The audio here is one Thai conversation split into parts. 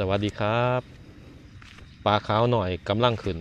สวัสดีครับปลาขาวหน่อยกำลังขึ้น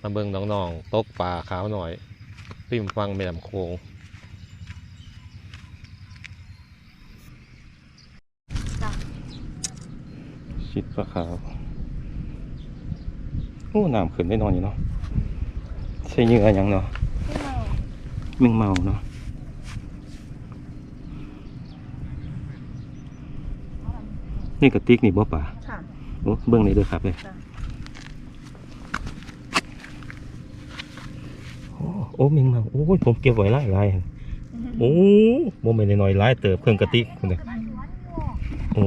มาเบิ่งน้องๆตกปลาขาวหน่อยริมฟังแม่น้ำโขงจ้ะชิดปลาขาวโอ้น้ำขึ้นได้นอนอยู่เนาะใช่เหยื่อหยังเนาะไม่เมามึงเมาเนาะ นี่กระติกนี่บ่ป่าค่ะ โอ้เบื้องนี้ด้วยครับเลยจ้ะโอ้โอ้มิงเมาโอ้ยผมเก็บไว้หลายหลายอันโอ้โมเมนต์น้อยๆหลายเติบเครื่องกระติกคุณเนี่ยโอ้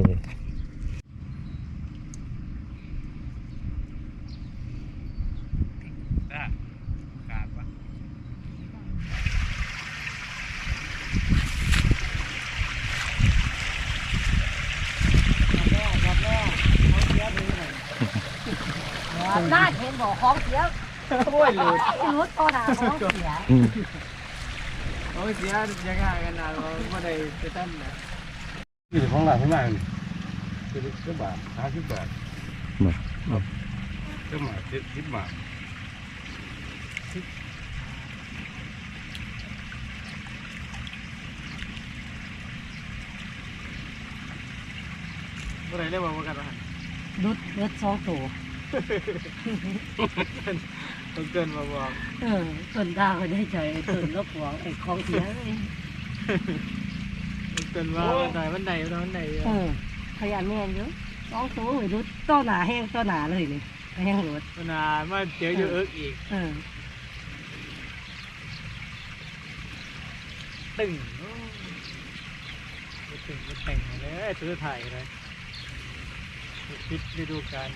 น่าเห็น บอกของเสียโอ้ยหลุดรุดต่อหน้าของเสียอืมโอ้ยเสียยังไงกันนะเราไม่ได้ไปตั้นนะนี่ของหลานข้างหน้านี่คือสิบบาทห้าสิบบาทมาก็มาสิบสิบบาทไม่ได้เรียกว่ากันนะรุดรุดสองตัว ต้องเกินมาบอกเออส่วนดาวก็ได้ใจส่วนลบหัวไอ้ของเสียเลยต้องเกินว่าวันไหนวันไหนวันไหนเออขยันแม่นเยอะสองตัวรุดต่อหน้าแห้งต่อหน้าเลยนี่แห้งรุดวันนามาเจออยู่เอิกอีกเออตึงตึงมาแต่งเลยตัวถ่ายเลยคิดฤดูกาล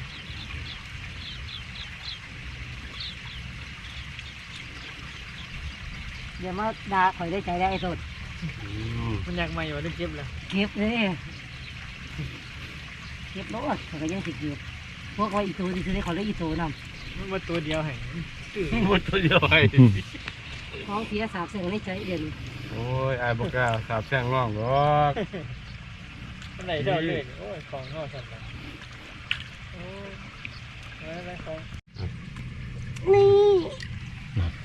เดี๋ยวมาด่าข่อยได้ใจได้ไอ้สุดมันอยากมาอยู่ได้เก็บเลยเก็บเลยเก็บรถข่อยก็ยังสิเก็บพวกว่าอีตัวที่ซื้อได้เขาเลยอีตัวนำมันมาตัวเดียวแห่งตื่นหมดตัวเดียวไอ้ของเสียสาบเสียงในใจเด่นโอ้ยไอ้บอกกล้าสาบแช่งง่องหรอกวันไหนเจ้าเล่นโอ้ยของนอกสันนะโอ้ยอะไรของนี่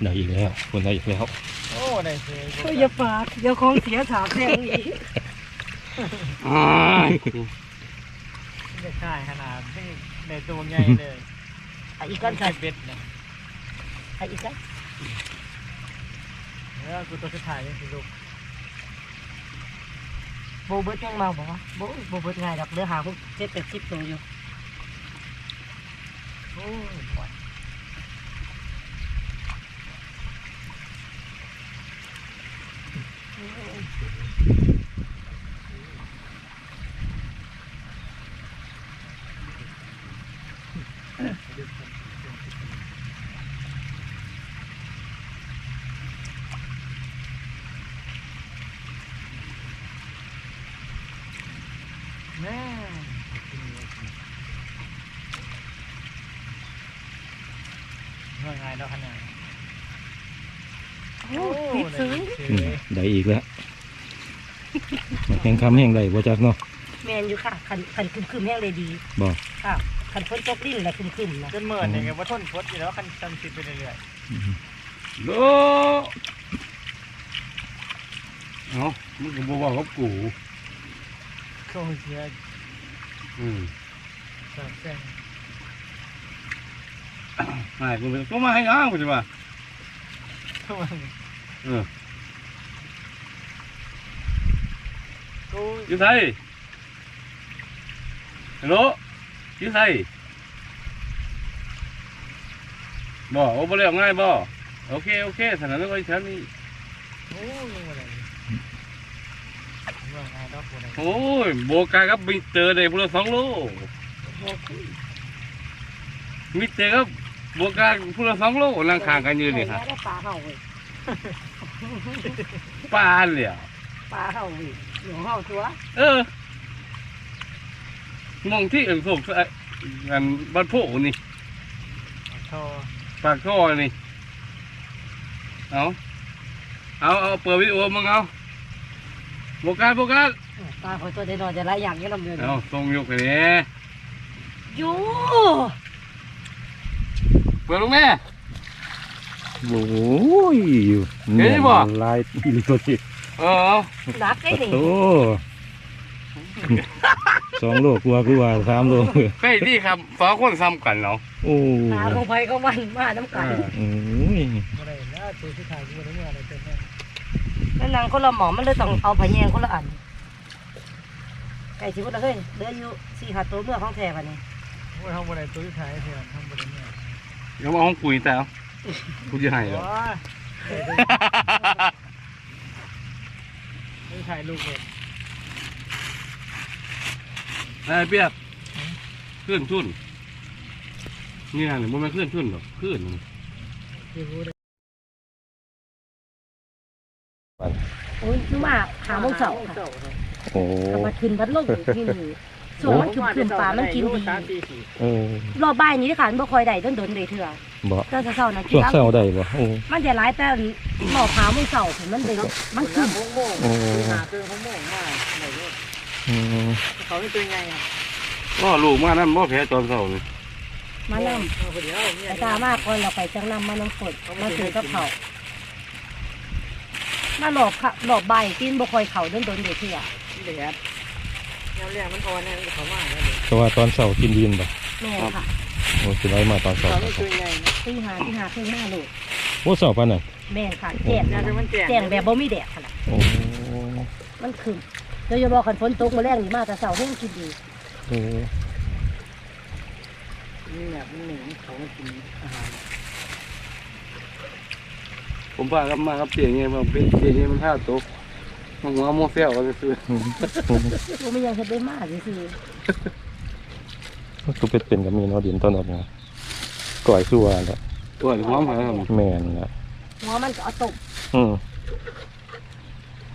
ได้อีกแล้วคนได้อีกแล้วโอ้ ได้เสียก็อย่าฝากเดี๋ยวของเสียสาบเสียงอีกอ้ายจะขายขนาดที่ในตัวใหญ่เลยอะอีกก้อนใส่ใส่เบ็ดนะอะอีกก้อนแล้วกูตัวสุดท้ายยังสิลูกโบเบิร์ตยังเมาบอกว่าโบโบเบิร์ตไงดอกเรือหาพวกเจ็ดแปดสิบตัวอยู่ โอ้ยปล่อย แม่เมื่อ ไงเราขนาดโอ้ติดซื้อ อืมได้อีกแล้ว แห่งคำแห่งใดบ่จักเนาะแมนอยู่ค่ะขันขันคึมคึมๆแห้งเลยดีบ่ค่ะขันฝนตกลิ้นแหละคึมคึมๆนะจนเมื่อเนี่ยว่าทนฟดอยู่แล้วคันจำสิไปเรื่อยโลเอ้ามึงก็บอกว่ากับกูๆเข้าเสียอืมสามแสนไม่กูเลยก็มาให้อ้างกูจะมาเข้ามาเออ อ้ยอยู่ไสฮัลโหลอยู่ไสบ่โอ้บ่เรียกง่ายบ่โอเคโอเคสถานะก็ฉันนี่โอ้ยยังไงเมื่อไงดอกบัวไหนโอ้ยโบกากับมิเตอร์ได้พละสองโลมิเตอร์กับโบกาพละสองโลนั่งข้างกันอยู่นี่ครับได้ปลาเห่าเว้ยปลาเลยอะปลาเห่าเว้ย หลวงเห่าตัวเออมองที่เอ็มศพอันบ้านโพนี่ท่อปากท่อนี่เอาเอาเอาเปิดวิดีโอมึงเอาโบกาโบกาปลาคอยตัวได้นอนจะไล่อย่างนี้ลำเดือนเอาส่งยกไปเนี่ยอยู่เปิดลงแม่โอ้ยเห็นบ่ลายอีหลีตัวจิ เออนักได้นี่โอ้สองโลกลัวคือว่าสามโลใกล้ที่ครับสองคนซ้ำกันเนาะโอ้หาของไผก็มันมาน้ำกันโอ้ยอะไรนะตัวที่ถ่ายกูได้เมื่ออะไรเป็นแน่แล้วนางคนละหมอมันเลยต้องเอาผาแยงคนละอันไก่สิคนละเฮ้ยเหลืออยู่สี่ห้าตัวเมื่อของแท้กันนี่โอ้ยทำอะไรตัวที่ถ่ายเสียทำอะไรเนี่ยเดี๋ยวมาห้องคุยแต่เอากูจะให้เหรอ ว้าไม่ถ่ายรูปเลยไอ้เปียกขึ้นทุนเนี่ยนี่มันไม่ขึ้นทุนหรอกขึ้นที่รู้ได้โอ้ยมาหาโมงเสาร์ค่ะโอ้ กลับมาขึ้นพัดลมอีกทีหนึ่ งส่วนมันขึ้นขึ้นปลามันกินดีสามสี่สี่โอ้รอบบ่ายนี้ที่ขานบ่คอยได้ต้นโดนเลยเถื่อบ่ก็จะเศร้านะกิช่วงแล้วเช้าได้บ่โอ้มันจะร้ายแต่หมอขาวมึงเสาผมมันเลยมันขึ้นโมงโมงโอ้หาเจอเขาโมงมากไหนรู้อืมเขาไม่เป็นไงอะก็ลูกมานั่นบ่แพ้ตอนเช้านี่มานำเอาไปเดี๋ยวเนี่ยแต่ตามากคนเราไปจังนำมาน้ำฝนมาถือกับเขามาหลอบค่ะหลอบใบกินบ่คอยเขาโดนโดนเดี๋ยวเถื่อที่เด็ด แนวแรกมันอ่อนแน่เขามากแล้วแต่ว่าตอนเช้ากินดีนบ่แม่ค่ะโอ้สิไว้มาตอนเช้าเขาไม่เป็นไงตีหาตีหาครึ่งหน้าลูกโอ้เช้าปานนั้นแม่ค่ะแจกน่าจะมันแจ่งแจงแบบบ่มีแดดค่ะโอ้มันขึ้นโดยเฉพาะคันฝนตกมาแรงนี่มาแต่เสาร์ให้มันกินดีโอ้นี่แบบมันหนึ่งเขาไม่กินอาหารผมพากับมากับเตียงไงมาเป็นเตียงไงมันท่าตก มันหัวโมเซลก็ซื้ออืมตัวมันยังเฮ็ดได้มากซื่อตัวเป็ดเป็นกับมีเนาะดินต้นออกมาก่อยคือว่าแหละตัวหอมหายครับแม่นแหละๆหัวมันก็เอาตกอืม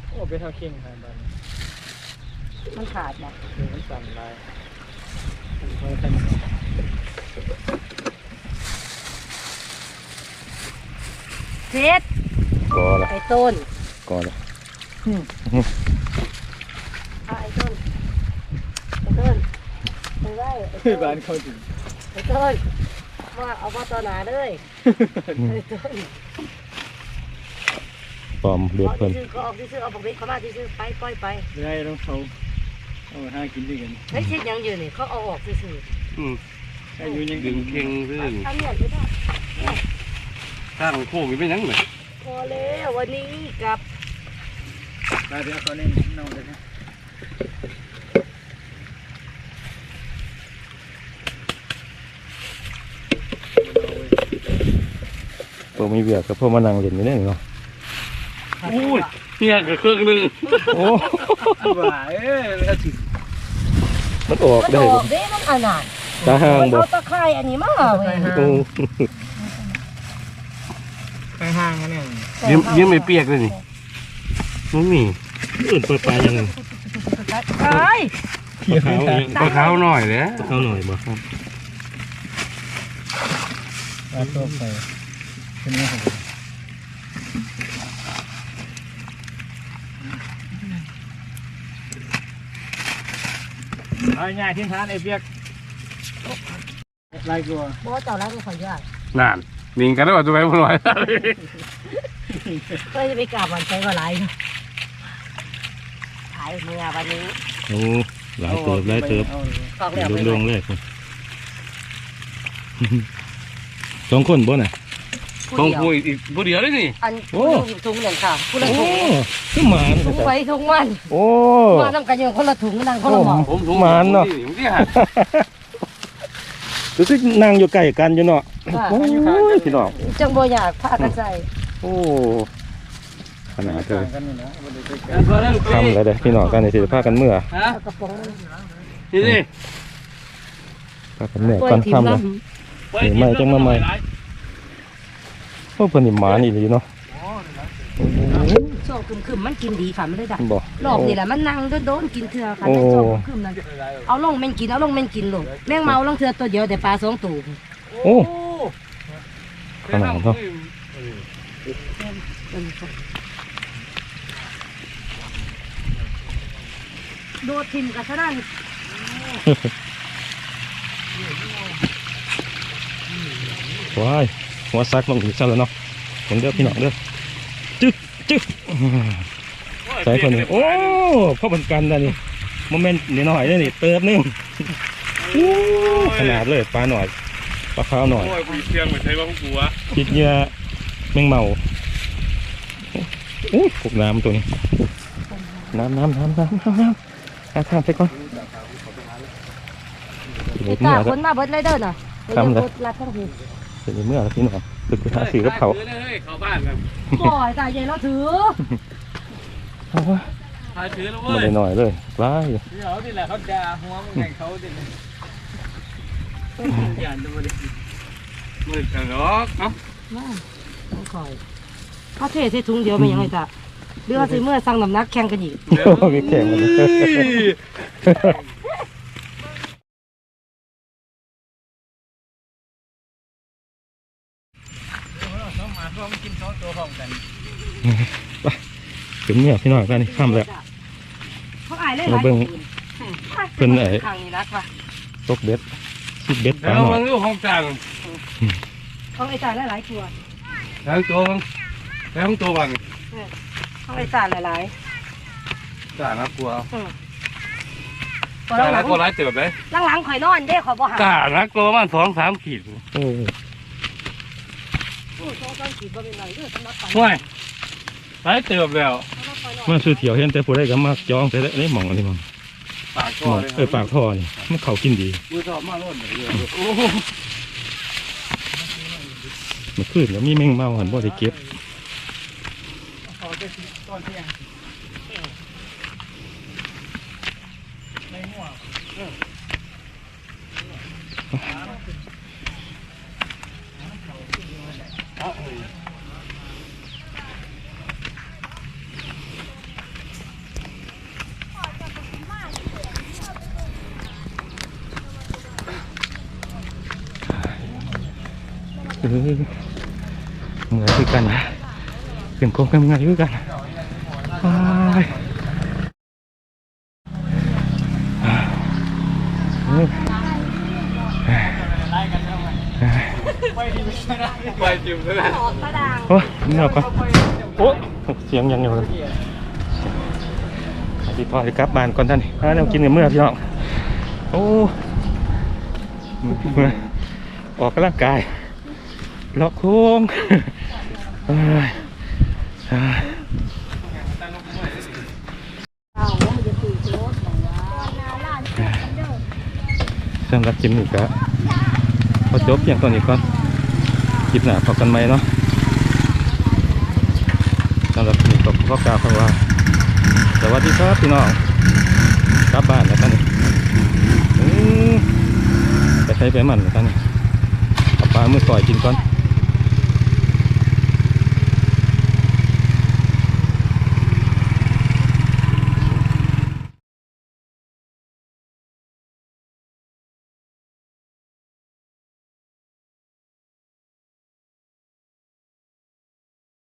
โอ้เป็นเท่าเข่งขนาดนั้นมันขาดนะเดี๋ยวมันสั่นลายมันคอยกันเซ็ดก่อละไอ้ต้นก่อละ อะไอ้ต้นไอ้ต้นไปไว้ไอ้ต้นบ้านเขาถึงไอ้ต้นว่าเอาว่าต่อหนาเลยไอ้ต้นปลอมเลือดเอาเพิ่น ที่ซื้อก็เอาที่ซื้อเอาปกติเขามาที่ซื้อไปปล่อยไปไม่ได้ต้องเขาเอาห้ากินด้วยกันเฮ้ยเช็ดยังอยู่นี่เขาเอาออกซื่ออืมอายุยังดึงเข่งซื้อๆทำเนี่ยไม่ได้ข้างโค้งนี่เป็นยังไงพอแล้ววันนี้กลับ ตาเดียวเขาเล่นนอนเลยนะตัวมีเบียกกับพวกมานั่งเล่นอยู่นี่เนาะอุ้ยเนี่ยก็เครื่องหนึง โอ้ว่าเอ้ยแล้วถึงมันออกมันได้อบ่อกเด้มันอันนั้นตาห่างบ่เอาตะไคร้อันนี้มาเว้ยโอ้ไปห้างกันเนี่ยยิ้มยิ้มไม่เปียกเลยนี่ มันมีอื่นเปิดปลายังไงไอ้ปลาขาวยังปลาขาวหน่อยเลยปลาขาวหน่อยบ่ครับเอาตัวไปเป็นไงครับเอาง่ายทิ้งท้านไอ้เปียกลายกลัวบ่เจ้าแล้วก็ขอยยากนานนิ่งกันแล้วว่าตัวไปบ่ลอยก็จะไปกราบวันใจก็หลายอยู่ขายเมื่อวันนี้โอ้หลายเติบหลายเติบกอกแล้วไปลงๆเลยคุณสองคนบ่น่ะขอผู้งเดียวกูอีกผู้เดียวเลยนี่อันโอ้ผู้ถุงหนึ่งค่ะผู้ละโอ้ถุงขึ้นหมานถุงไว้ถุงมันโอ้ มาทำกันอยู่คนละถุงนั่งคนละหมอผมถุงหมานเนาะผมที่หันรู้สึกนั่งอยู่ใกล้กันอยู่เนาะค่ะโอ้ยพี่น้องจังบ่อยากพากันใส่โอ้ ขนาดเลยกันนี่นะบ่ได้ไปไกลเพื่อนลูกทำเลยเด้อพี่น้องกันในสิพากันเมื่อฮะเอากระป๋องนั่นนี่นี่พากันเมื่อปล่อยก่อนถิ่มค่ำเลยน้ำเห็นไหมจังมาใหม่โอ้เพิ่นนี่หมานี่เลยเนาะโอ้โหช่วงคึมๆมันกินดีค่ะมันเลยดักบ่รอบนี่แหละมันนั่งโดนๆกินเถื่อค่ะโอ้ในช่วงคึมๆนั่นเอาลงแม่นกินเอาลงแม่นกินลูกแม่งเมาลงเถื่อตัวเดียวแต่ปลาสองตัวโอ้ขนาดเนาะ โดดทิมกับฉะนั้นว้ายหัวซักลงถึงชั้นแล้วเนาะผมเด้อพี่น้องเด้อจึ๊กจึ๊กใส่คนนี้โอ้พ่อบันกันนะนี่โมเมนต์นิดหน่อยเลยนี่เติมนึงโอ้ขนาดเลยปลาหน่อยปลาขาวหน่อยโอ้ยกูเชียงไปใช้ว่าพวกกูวะคิดเหยื่อแมงเมาโอ้ยพวกน้ำตัวนี้ น้ำน้ำน้ำน้ำน้ำน้ำ หาทางไปก่อนเดี๋ยวตาเมื่อคนมาเบิดเลยเด้อน่ะเดี๋ยวทำเลยกดรัดทั้งทีเดี๋ยวเมื่อแล้วพี่น้องตึกไปหาซื้อกับเขาวเฮ้ยเข้าบ้านกันปล่อยตาใหญ่แล้วถือเอาวะถ่ายถือแล้วมาเว้ยได้หน่อยเลยไล่เดี๋ยวนี่แหละเขาด่าหัวมึงแข่งเขาดิอย่าดูดิมืดกันหรอกเนาะมาต้องคอยเขาเทใส่ถุงเดียวไม่ยังไงจ้ะ หรือว่าซื้อเมื่อสั่งน้ำหนักแข่งกันอีกโอ้ยแข็งมันเลยเขามาเขามากินเขาตัวพร้อมกันถึงเนี่ยพี่น้องกันนี่ข้ามแล้วเขาอายเลยมาเบิ่งเพิ่นไอ้ข้างนี้รักว่ะตกเบ็ดซิดเบ็ดปแล้ลาวหน่อมัยนก็ห้องจังเขาไอ้จ่ายหลายๆตัวทั้งตัวมันทั้งตัวบัง เขาไอ้จ่ายหลายจ่านะกลัวๆอืมพอจ่าหนะลังกลัวร้ายเติบเลยๆหลังๆข่อยนอนเด้ข่อยบ่หาจ่านะกลัวมันสองสามขีดโอ้ยโอ้ยสองสามขีดบ่เป็นไรเด้อสำหรับข่อยห่วยร้ายเติบแล้วสำหรับข่อยนอนมาซื้อเถียวเห็นแต่ผู้ใดก็มาจองแต่ได้หมองอันนี้มั้งปากหช่อม่องเลยเออปากท่อนี่มันเขากินดีมือชอบมากล้นเลยโอ้โหมันขึ้นแล้วมีแมงเมาหันบ่ได้เก็บเขาจะกินต อนเที่ยงไม่หัวเออเมื่อยคือกันนะเป็นโคงกันเมื่อยคือกันอ้ายเออ ไล่กันแล้วไงไปที่ไม่ได้ไปจิ้มเลยนะออกตาด่างโอ้ยเงียบก่อนโอ้เสียงยังอยู่เลยพี่พ่อจะกลับบ้านก่อนท่านอ่าเรากินกันเมื่อพี่น้องโอ้เมื่อออกกำลังกายเลาะโค้งเอ้ยเอ้ย อ้าวมันจะตื่นรถบอกว่า สำหรับคลิมนี้ก็พอจบอย่างตอนนี้ก่อนคลิปหน้าพบกันไหมเนาะสำหรับนี้ก็ขอกล่าวคำว่าสวัสดีครับพี่น้องกลับบ้านแล้วกันไปใช้ไปมันแล้วกันเอาปลาเมื่อก่อยกินก่อน